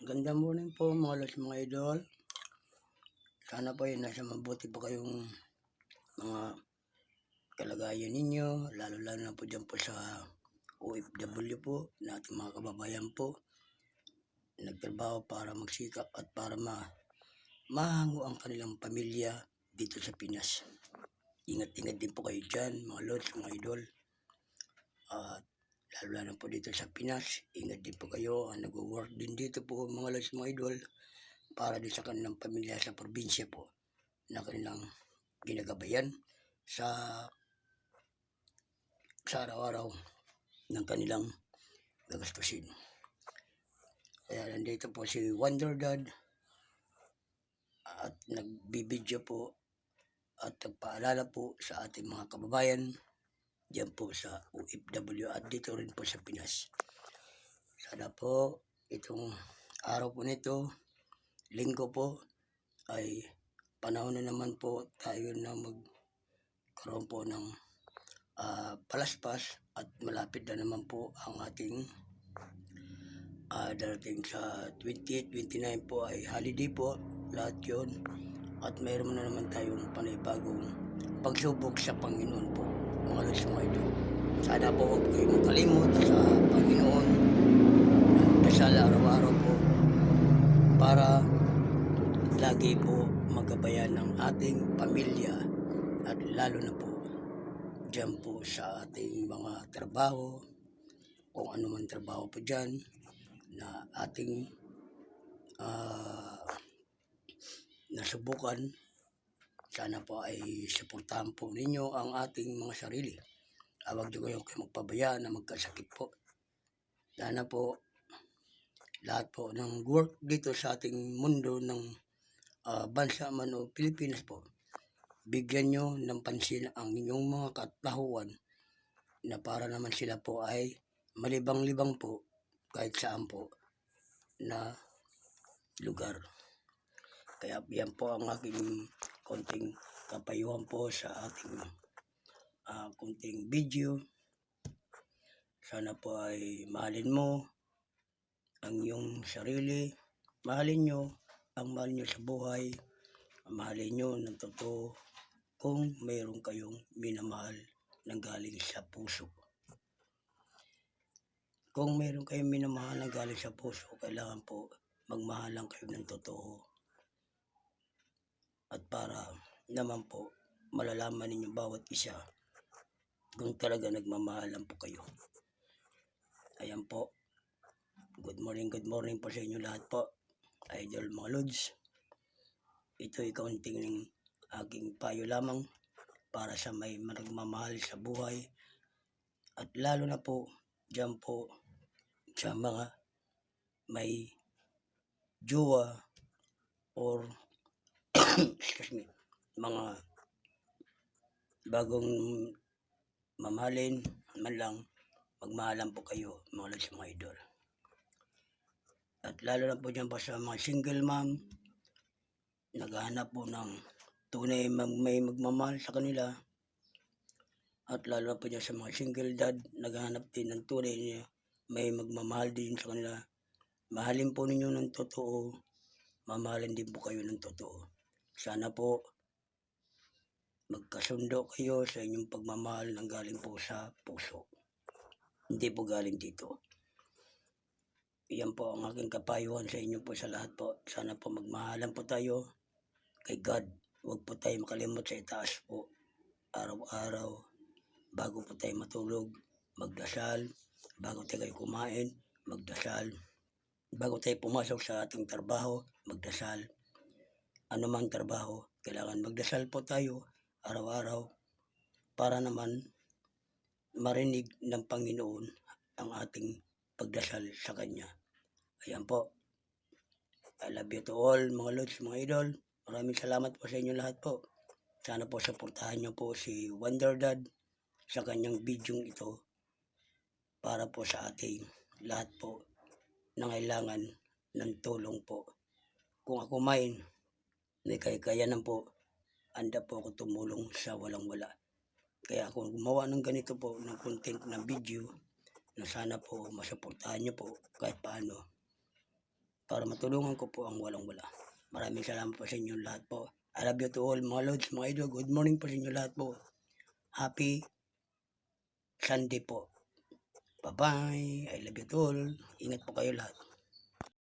Gandang morning po mga lods mga idol. Sana po ay nasa mabuti po kayong mga kalagayan ninyo. Lalo lalo na po dyan po sa OFW po na ating mga kababayan po. Nagtrabaho para magsikap at para ma mahango ang kanilang pamilya dito sa Pinas. Ingat-ingat din po kayo dyan mga lods mga idol. At lalo na po dito sa Pinas, ingat din po kayo. Nag-work din dito po mga lods mga idol para din sa kanilang pamilya sa probinsya po na kanilang ginagabayan sa sa araw-araw ng kanilang gagastusin. Kaya nandito po si Wonder Dad at nagbibideo po at nagpaalala po sa ating mga kababayan diyan po sa OFW at dito rin po sa Pinas. Sana po itong araw po nito, linggo po, ay panahon na naman po tayo na magkaroon po ng ah, palaspas at malapit na naman po ang ating ah, darating sa 28, 29 po ay holiday po, lahat yun. At mayroon na naman tayong panibagong pagsubok sa Panginoon po, lods mga idol. Sana po huwag kayo makalimot sa Panginoon na magdasal araw-araw po para lagi po magabayan ng ating pamilya at lalo na po dyan po sa ating mga trabaho kung ano man trabaho po dyan na ating ah, nasubukan sana po ay suportahan po ninyo ang ating mga sarili. Awag nyo kayo kayo magpabaya na magkasakit po. Sana po lahat po ng work dito sa ating mundo ng ah, bansa man o Pilipinas po. Bigyan nyo ng pansin ang inyong mga katahuan na para naman sila po ay malibang-libang po kahit saan po na lugar. Kaya yan po ang aking konting kapayuhan po sa ating ah, konting video. Sana po ay mahalin mo ang iyong sarili. Mahalin nyo ang mahal nyo sa buhay. Mahalin nyo ng totoo kung mayroon kayong minamahal ng galing sa puso. Kung mayroon kayong minamahal ng galing sa puso, kailangan po magmahalan kayo ng totoo at para naman po malalaman ninyo bawat isa kung talaga nagmamahalan po kayo. Ayan po. Good morning, good morning po sa inyo lahat po. Idol mga lods. Ito ay kaunting ng aking payo lamang para sa may nagmamahal sa buhay. At lalo na po, dyan po sa mga may jowa or excuse me, mga bagong mamahalin man lang, magmahalan po kayo mga lods mga idol. At lalo na po dyan pa sa mga single mom, naghahanap po ng tunay mag, may magmamahal sa kanila. At lalo na po dyan sa mga single dad, naghahanap din ng tunay niya may magmamahal din sa kanila. Mahalin po ninyo ng totoo, mamahalin din po kayo ng totoo. Sana po magkasundo kayo sa inyong pagmamahal ng galing po sa puso. Hindi po galing dito. Iyan po ang aking kapayuhan sa inyo po sa lahat po. Sana po magmahalan po tayo kay God. Huwag po tayo makalimot sa itaas po. Araw-araw, bago po tayo matulog, magdasal. Bago tayo kumain, magdasal. Bago tayo pumasok sa ating trabaho, magdasal. Ano mang trabaho, kailangan magdasal po tayo araw-araw para naman marinig ng Panginoon ang ating pagdasal sa Kanya. Ayan po. I love you to all, mga lods, mga idol. Maraming salamat po sa inyo lahat po. Sana po supportahan niyo po si Wonder Dad sa kanyang bidyong ito para po sa ating lahat po na kailangan ng tulong po. Kung ako may may kaya-kayanan po, anda po ako tumulong sa walang-wala. Kaya ako gumawa ng ganito po, ng content na video, na sana po masuportahan niyo po kahit paano para matulungan ko po ang walang-wala. Maraming salamat po sa inyong lahat po. I love you to all mga lods, mga idol. Good morning po sa inyo lahat po. Happy Sunday po. Bye-bye. I love you to all. Ingat po kayo lahat.